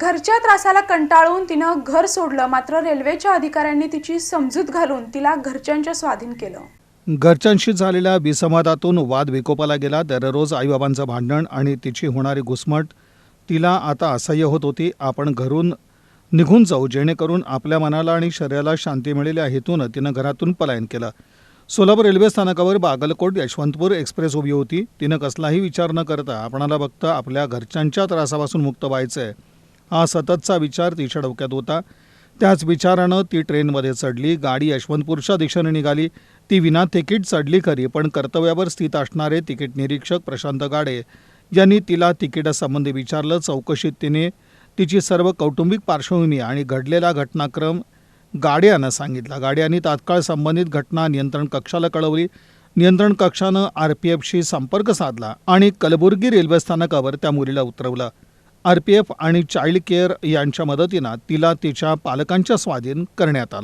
घरच्या त्रासाला कंटाळून तिनं घर सोडलं. मात्र रेल्वेच्या अधिकाऱ्यांनी तिची समजूत घालून तिला घरच्यांच्या स्वाधीन केलं. घरच्यांशी झालेल्या विसंवादातून वाद विकोपाला गेला. दररोज आईबाबांचं भांडण आणि तिची होणारी घुसमट तिला आता असह्य होत होती. आपण घरून निघून जाऊ जेणेकरून आपल्या मनाला आणि शरीराला शांती मिळेल या हेतूनं तिनं घरातून पलायन केलं. सोलापूर रेल्वे स्थानकावर बागलकोट यशवंतपूर एक्सप्रेस उभी होती. तिनं कसलाही विचार न करता आपणाला फक्त आपल्या घरच्यांच्या त्रासापासून मुक्त व्हायचं आहे हा सततचा विचार तिच्या डोक्यात होता. त्याच विचारानं ती ट्रेनमध्ये चढली गाडी यशवंतपूरच्या दिशेने निघाली. ती विना तिकीट चढली खरी पण कर्तव्यावर स्थित असणारे तिकीट निरीक्षक प्रशांत गाडे यांनी तिला तिकिटासंबंधी विचारलं. चौकशीत तिने तिची सर्व कौटुंबिक पार्श्वभूमी आणि घडलेला घटनाक्रम गाड्यानं सांगितला. गाड्यांनी तात्काळ संबंधित घटना नियंत्रण कक्षाला कळवली. नियंत्रण कक्षानं आर पी एफशी संपर्क साधला आणि कलबुर्गी रेल्वे स्थानकावर त्या मुलीला उतरवलं. आर पी एफ आणि चाइल्ड केअर यांच्या मदतीनं तिला तिच्या पालकांच्या स्वाधीन करण्यात आलं.